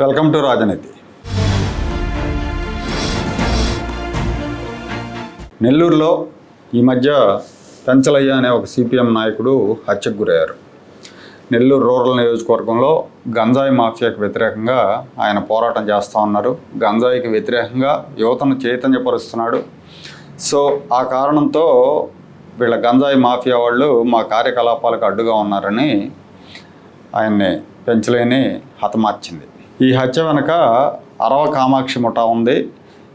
Welcome to రాజనీతి. నెల్లూరులో ఈ మధ్య పెంచలయ్య అనే ఒక సిపిఎం నాయకుడు హత్యకు గురయ్యారు. నెల్లూరు రూరల్ నియోజకవర్గంలో గంజాయి మాఫియాకి వ్యతిరేకంగా ఆయన పోరాటం చేస్తూ ఉన్నారు. గంజాయికి వ్యతిరేకంగా యువతను చైతన్యపరుస్తున్నాడు. సో ఆ కారణంతో వీళ్ళ గంజాయి మాఫియా వాళ్ళు మా కార్యకలాపాలకు అడ్డుగా ఉన్నారని ఆయన్ని పెంచలేని హతమార్చింది. ఈ హత్య వెనక అరవ కామాక్షి ముఠా ఉంది.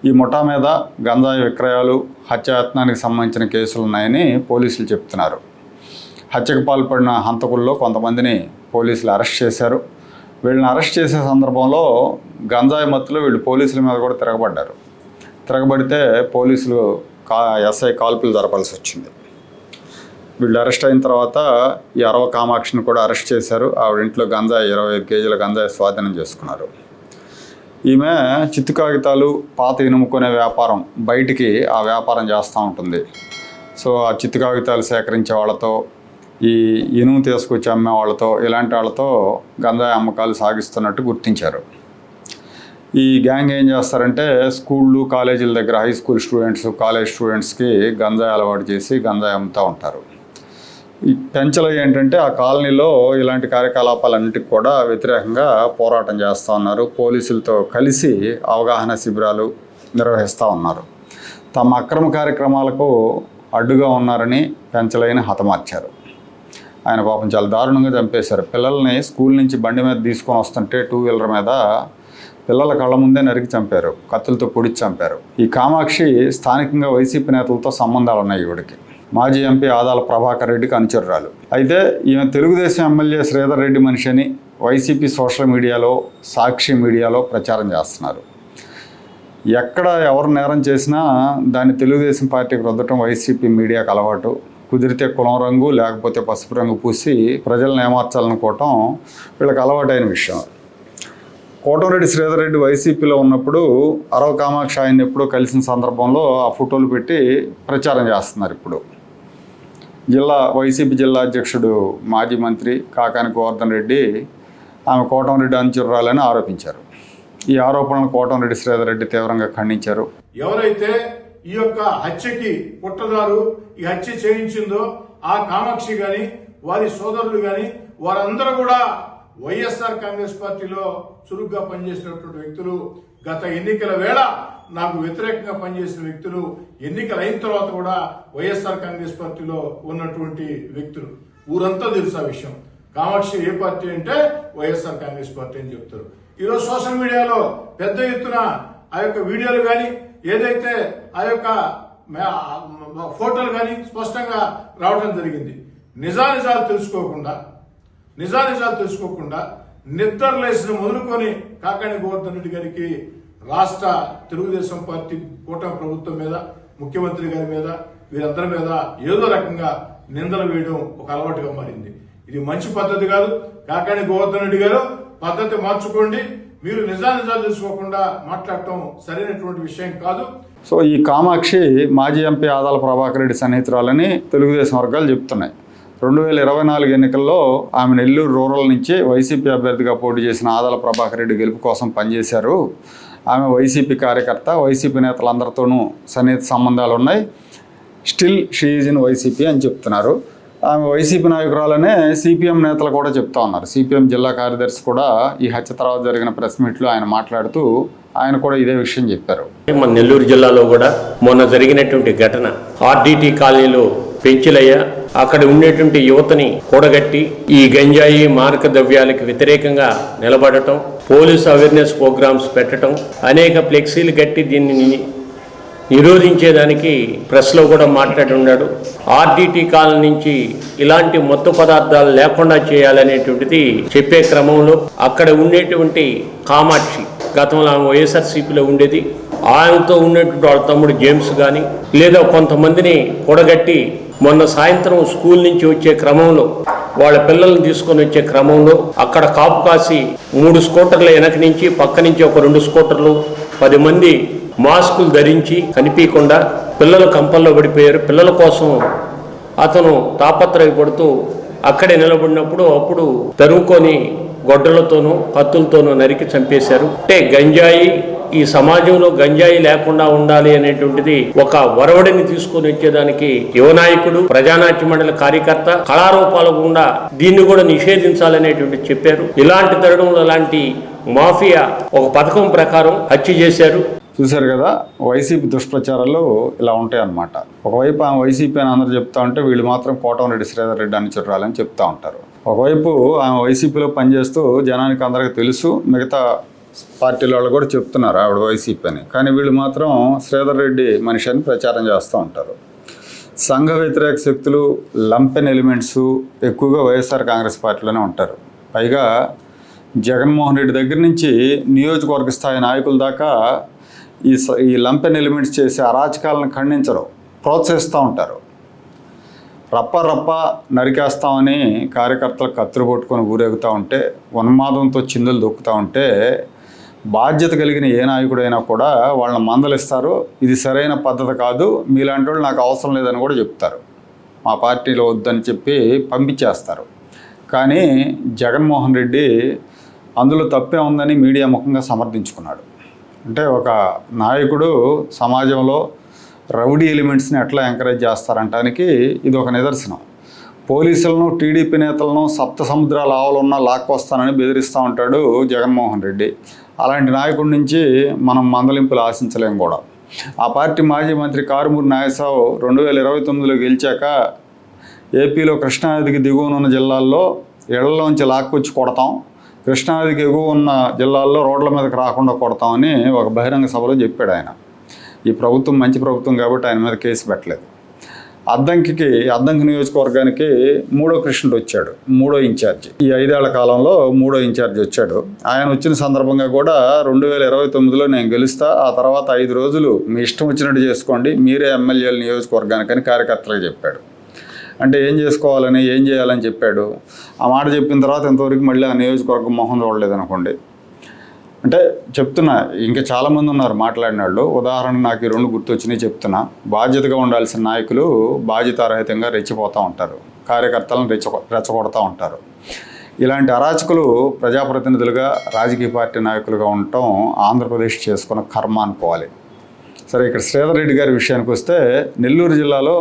ఈ ముఠా మీద గంజాయి విక్రయాలు హత్యాయత్నానికి సంబంధించిన కేసులు ఉన్నాయని పోలీసులు చెప్తున్నారు. హత్యకు పాల్పడిన హంతకుల్లో కొంతమందిని పోలీసులు అరెస్ట్ చేశారు. వీళ్ళని అరెస్ట్ చేసే సందర్భంలో గంజాయి మత్తులో వీళ్ళు పోలీసుల మీద కూడా తిరగబడ్డారు. తిరగబడితే పోలీసులు కా ఎస్ఐ కాల్పులు జరపాల్సి వచ్చింది. వీళ్ళు అరెస్ట్ అయిన తర్వాత ఈ అరవ కామాక్షిని కూడా అరెస్ట్ చేశారు. ఆవిడ ఇంట్లో ఇరవై ఐదు కేజీల గంజా స్వాధీనం చేసుకున్నారు. ఈమె చిత్తు కాగితాలు పాత ఇనుముకునే వ్యాపారం బయటికి ఆ వ్యాపారం చేస్తూ ఉంటుంది. సో ఆ చిత్తు కాగితాలు సేకరించే వాళ్ళతో ఈ ఇనుము తీసుకొచ్చి అమ్మే వాళ్ళతో ఇలాంటి వాళ్ళతో గంజాయి అమ్మకాలు సాగిస్తున్నట్టు గుర్తించారు. ఈ గ్యాంగ్ ఏం చేస్తారంటే స్కూళ్ళు కాలేజీల దగ్గర హై స్కూల్ స్టూడెంట్స్ కాలేజ్ స్టూడెంట్స్కి గంజాయి అలవాటు చేసి గంజాయి అమ్ముతూ ఉంటారు. పెంచలో ఏంటంటే ఆ కాలనీలో ఇలాంటి కార్యకలాపాలన్నిటికి కూడా వ్యతిరేకంగా పోరాటం చేస్తూ ఉన్నారు. పోలీసులతో కలిసి అవగాహన శిబిరాలు నిర్వహిస్తూ ఉన్నారు. తమ అక్రమ కార్యక్రమాలకు అడ్డుగా ఉన్నారని పెంచలేని హతమార్చారు. ఆయన పాపం చాలా దారుణంగా చంపేశారు. పిల్లల్ని స్కూల్ నుంచి బండి మీద తీసుకొని వస్తుంటే టూ వీలర్ మీద పిల్లల కళ్ళ ముందే నరికి చంపారు. కత్తులతో పొడిచి చంపారు. ఈ కామాక్షి స్థానికంగా వైసీపీ నేతలతో సంబంధాలు ఉన్నాయి ఈవిడికి. మాజీ ఎంపీ ఆదాల ప్రభాకర్ రెడ్డికి అనుచరురాలు అయితే ఈమె తెలుగుదేశం ఎమ్మెల్యే శ్రీధర్ రెడ్డి మనిషి అని వైసీపీ సోషల్ మీడియాలో సాక్షి మీడియాలో ప్రచారం చేస్తున్నారు. ఎక్కడ ఎవరు నేరం చేసినా దాన్ని తెలుగుదేశం పార్టీకి రుద్దటం వైసీపీ మీడియాకు అలవాటు. కుదిరితే కులం రంగు లేకపోతే పసుపు రంగు పూసి ప్రజలను ఏమార్చాలనుకోవటం వీళ్ళకి అలవాటైన విషయం. కోటమిరెడ్డి శ్రీధర్ రెడ్డి వైసీపీలో ఉన్నప్పుడు అరవ కామాక్షి ఆయన ఎప్పుడో కలిసిన సందర్భంలో ఆ ఫోటోలు పెట్టి ప్రచారం చేస్తున్నారు ఇప్పుడు. జిల్లా వైసీపీ జిల్లా అధ్యక్షుడు మాజీ మంత్రి కాకాని గోవర్ధన్ రెడ్డి ఆమె కోటమిరెడ్డి అనుచురాలని ఆరోపించారు. ఈ ఆరోపణను కోటమిరెడ్డి శ్రీధర్ రెడ్డి తీవ్రంగా ఖండించారు. ఎవరైతే ఈ యొక్క హత్యకి పుట్టదారు ఈ హత్య చేయించిందో ఆ కామాక్షి గాని వారి సోదరులు గాని వారందరూ కూడా వైఎస్ఆర్ కాంగ్రెస్ పార్టీలో చురుగ్గా పనిచేసినటువంటి వ్యక్తులు గత ఎన్నికల వేళ నాకు వ్యతిరేకంగా పనిచేసిన వ్యక్తులు ఎన్నికలు అయిన తర్వాత కూడా వైఎస్ఆర్ కాంగ్రెస్ పార్టీలో ఉన్నటువంటి వ్యక్తులు. ఊరంతా తెలుసు ఆ విషయం. కామాక్షి ఏ పార్టీ అంటే వైఎస్ఆర్ కాంగ్రెస్ పార్టీ అని చెప్తారు. ఈరోజు సోషల్ మీడియాలో పెద్ద ఎత్తున ఆ యొక్క వీడియోలు కానీ ఏదైతే ఆ యొక్క ఫోటోలు కానీ స్పష్టంగా రావడం జరిగింది. నిజానిజాలు తెలుసుకోకుండా నిజానిజాలు తెలుసుకోకుండా నిద్రలేసిన మొదలుకొని కాకాణి గోవర్ధన్ రెడ్డి గారికి రాష్ట్ర తెలుగుదేశం పార్టీ కూటమి ప్రభుత్వం మీద ముఖ్యమంత్రి గారి మీద వీరందరి మీద ఏదో రకంగా నిందలు వేయడం ఒక అలవాటుగా మారింది. ఇది మంచి పద్ధతి కాదు. కాకాణి గోవర్ధన్ రెడ్డి గారు పద్ధతి మార్చుకోండి. మీరు నిజానిజాలు తెలుసుకోకుండా మాట్లాడటం సరైనటువంటి విషయం కాదు. సో ఈ కామాక్షి మాజీ ఎంపీ ఆదాల ప్రభాకర్ రెడ్డి సన్నిహితురాలని తెలుగుదేశం వర్గాలు చెప్తున్నాయి. రెండు వేల ఇరవై నాలుగు ఎన్నికల్లో ఆమె నెల్లూరు రూరల్ నుంచి వైసీపీ అభ్యర్థిగా పోటీ చేసిన ఆదాల ప్రభాకర్ రెడ్డి గెలుపు కోసం పనిచేశారు. ఆమె వైసీపీ కార్యకర్త వైసీపీ నేతలందరితోనూ సన్నిహిత సంబంధాలు ఉన్నాయి. స్టిల్ షీఈజ్ ఇన్ వైసీపీ అని చెప్తున్నారు. ఆమె వైసీపీ నాయకురాలనే సిపిఎం నేతలు కూడా చెప్తా ఉన్నారు. సిపిఎం జిల్లా కార్యదర్శి కూడా ఈ హత్య తర్వాత జరిగిన ప్రెస్ మీట్లో ఆయన మాట్లాడుతూ ఆయన కూడా ఇదే విషయం చెప్పారు. మన నెల్లూరు జిల్లాలో కూడా మొన్న జరిగినటువంటి ఘటన ఆర్డిటి కాలనీలో పెంచులయ్య అక్కడ ఉండేటువంటి యువతని కూడగట్టి ఈ గంజాయి మారక ద్రవ్యాలకు వ్యతిరేకంగా నిలబడటం పోలీస్ అవేర్నెస్ ప్రోగ్రామ్స్ పెట్టడం అనేక ఫ్లెక్సీలు కట్టి దీన్ని నిరోధించేదానికి ప్రెస్లో కూడా మాట్లాడి ఉన్నాడు. ఆర్డీటీ కాలం నుంచి ఇలాంటి మత్తు పదార్థాలు లేకుండా చేయాలనేటువంటిది చెప్పే క్రమంలో అక్కడ ఉండేటువంటి కామాక్షి గతంలో ఆమె వైఎస్ఆర్సీపీలో ఉండేది. ఆయనతో ఉన్నటువంటి వాళ్ళ తమ్ముడు జేమ్స్ కానీ లేదా కొంతమందిని కూడగట్టి మొన్న సాయంత్రం స్కూల్ నుంచి వచ్చే క్రమంలో వాళ్ళ పిల్లల్ని తీసుకొని వచ్చే క్రమంలో అక్కడ కాపు కాసి మూడు స్కూటర్ల వెనక నుంచి పక్క నుంచి ఒక రెండు స్కూటర్లు పది మంది మాస్కులు ధరించి కనిపించకుండా పిల్లలు కంపల్లో పడిపోయారు. పిల్లల కోసం అతను తాపత్రయపడుతూ అక్కడే నిలబడినప్పుడు అప్పుడు తరుముకొని గొడ్డలతోనూ కత్తులతోనూ నరికి చంపేశారు. అంటే గంజాయి ఈ సమాజంలో గంజాయి లేకుండా ఉండాలి అనేటువంటిది ఒక వరవడిని తీసుకొని వచ్చేదానికి యువ నాయకుడు ప్రజానాట్య మండలి కార్యకర్త కళారూపాల గుండా దీన్ని కూడా నిషేధించాలనేటువంటి చెప్పారు. ఇలాంటి తరుణంలో అలాంటి మాఫియా ఒక పథకం ప్రకారం హత్య చేశారు. చూశారు కదా వైసీపీ దుష్ప్రచారాలు ఇలా ఉంటాయి అన్నమాట ఒకవైపు ఆ వైసీపీ అని అందరూ చెప్తా ఉంటే వీళ్ళు మాత్రం కోటమరెడ్డి శ్రీధర్ రెడ్డి అని చుట్టాలని చెప్తా ఉంటారు. ఒకవైపు ఆమె వైసీపీలో పనిచేస్తూ జనానికి అందరికీ తెలుసు మిగతా పార్టీల వాళ్ళు కూడా చెప్తున్నారు ఆవిడ వైసీపీ అని. కానీ వీళ్ళు మాత్రం శ్రీధర్ రెడ్డి మనిషి అని ప్రచారం చేస్తూ ఉంటారు. సంఘ వ్యతిరేక శక్తులు లంపెన్ ఎలిమెంట్స్ ఎక్కువగా వైఎస్ఆర్ కాంగ్రెస్ పార్టీలోనే ఉంటారు. పైగా జగన్మోహన్ రెడ్డి దగ్గర నుంచి నియోజకవర్గ స్థాయి నాయకుల దాకా ఈ స- ఈ లంపెన్ ఎలిమెంట్స్ చేసే అరాచకాలను ఖండించరు ప్రోత్సహిస్తూ ఉంటారు. రప్ప రప్ప నరికేస్తామని కార్యకర్తలు కత్తులు పట్టుకొని ఊరేగుతూ ఉంటే ఉన్మాదంతో చిందులు దొక్కుతూ ఉంటే బాధ్యత కలిగిన ఏ నాయకుడైనా కూడా వాళ్ళని మందలిస్తారు. ఇది సరైన పద్ధతి కాదు. మీలాంటి వాళ్ళు నాకు అవసరం లేదని కూడా చెప్తారు. మా పార్టీలో వద్దని చెప్పి పంపించేస్తారు. కానీ జగన్మోహన్ రెడ్డి అందులో తప్పే ఉందని మీడియా ముఖంగా సమర్థించుకున్నాడు. అంటే ఒక నాయకుడు సమాజంలో రౌడీ ఎలిమెంట్స్ని ఎట్లా ఎంకరేజ్ చేస్తారంటానికి ఇది ఒక నిదర్శనం. పోలీసులను టీడీపీ నేతలను సప్త సముద్రాల ఆవులున్నా లాక్కొస్తానని బెదిరిస్తూ ఉంటాడు జగన్మోహన్ రెడ్డి. అలాంటి నాయకుడి నుంచి మనం మందలింపులు ఆశించలేం కూడా. ఆ పార్టీ మాజీ మంత్రి కారుమూరి నాగేశ్వరరావు రెండు వేల ఇరవై తొమ్మిదిలో గెలిచాక ఏపీలో కృష్ణానదికి దిగువనున్న జిల్లాల్లో ఇళ్ళలోంచి లాక్కొచ్చి కొడతాం కృష్ణానదికి ఎగువ ఉన్న జిల్లాల్లో రోడ్ల మీదకి రాకుండా కొడతామని ఒక బహిరంగ సభలో చెప్పాడు ఆయన. ఈ ప్రభుత్వం మంచి ప్రభుత్వం కాబట్టి ఆయన మీద కేసు పెట్టలేదు. అద్దంకికి అద్దంకి నియోజకవర్గానికి మూడో కృష్ణుడు వచ్చాడు మూడో ఇన్ఛార్జ్. ఈ ఐదేళ్ళ కాలంలో మూడో ఇన్ఛార్జ్ వచ్చాడు. ఆయన వచ్చిన సందర్భంగా కూడా రెండు వేల ఇరవై తొమ్మిదిలో నేను గెలుస్తా ఆ తర్వాత ఐదు రోజులు మీ ఇష్టం వచ్చినట్టు చేసుకోండి మీరే ఎమ్మెల్యేలు నియోజకవర్గానికని కార్యకర్తలకు చెప్పాడు. అంటే ఏం చేసుకోవాలని ఏం చేయాలని చెప్పాడు. ఆ మాట చెప్పిన తర్వాత ఇంతవరకు మళ్ళీ ఆ నియోజకవర్గం మొహం చూడలేదు అనుకోండి అంటే చెప్తున్నా ఇంకా చాలామంది ఉన్నారు మాట్లాడిన వాళ్ళు ఉదాహరణ నాకు ఈ రెండు గుర్తొచ్చినాయి చెప్తున్నా. బాధ్యతగా ఉండాల్సిన నాయకులు బాధ్యతారహితంగా రెచ్చిపోతూ ఉంటారు. కార్యకర్తలను రెచ్చ రెచ్చగొడతా ఉంటారు. ఇలాంటి అరాచకులు ప్రజాప్రతినిధులుగా రాజకీయ పార్టీ నాయకులుగా ఉండటం ఆంధ్రప్రదేశ్ చేసుకున్న కర్మ అనుకోవాలి. సరే ఇక్కడ శ్రీధర్ రెడ్డి గారి విషయానికి వస్తే నెల్లూరు జిల్లాలో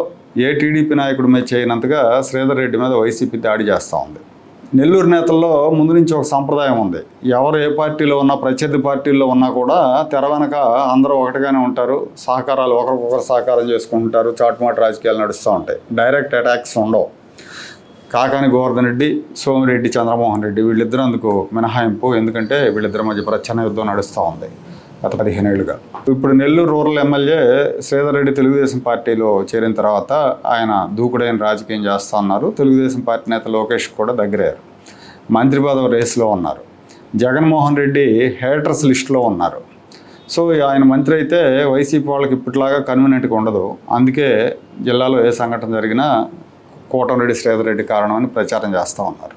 ఏ టీడీపీ నాయకుడి మీద చేయనంతగా శ్రీధర్ రెడ్డి మీద వైసీపీ దాడి చేస్తూ ఉంది. నెల్లూరు నేతల్లో ముందు నుంచి ఒక సంప్రదాయం ఉంది. ఎవరు ఏ పార్టీలో ఉన్నా ప్రత్యర్థి పార్టీల్లో ఉన్నా కూడా తెర వెనక అందరూ ఒకటిగానే ఉంటారు. సహకారాలు ఒకరికొకరు సహకారం చేసుకుంటారు. చాటుమాటు రాజకీయాలు నడుస్తూ ఉంటాయి. డైరెక్ట్ అటాక్స్ ఉండవు. కాకాని గోవర్ధన్ రెడ్డి సోమిరెడ్డి చంద్రమోహన్ రెడ్డి వీళ్ళిద్దరూ అందుకు మినహాయింపు. ఎందుకంటే వీళ్ళిద్దరి మధ్య ప్రచ్ఛన్న యుద్ధం నడుస్తూ ఉంది. గత పదిహేను ఏళ్ళుగా. ఇప్పుడు నెల్లూరు రూరల్ ఎమ్మెల్యే శ్రీధర్ రెడ్డి తెలుగుదేశం పార్టీలో చేరిన తర్వాత ఆయన దూకుడైన రాజకీయం చేస్తా ఉన్నారు. తెలుగుదేశం పార్టీ నేత లోకేష్ కూడా దగ్గరయ్యారు. మంత్రి పదవి రేసులో ఉన్నారు. జగన్మోహన్ రెడ్డి హేటర్స్ లిస్టులో ఉన్నారు. సో ఆయన మంత్రి అయితే వైసీపీ వాళ్ళకి ఇప్పటిలాగా కన్వీనెంట్గా ఉండదు. అందుకే జిల్లాలో ఏ సంఘటన జరిగినా కోటమిరెడ్డి శ్రీధర్ రెడ్డి కారణం అని ప్రచారం చేస్తూ ఉన్నారు.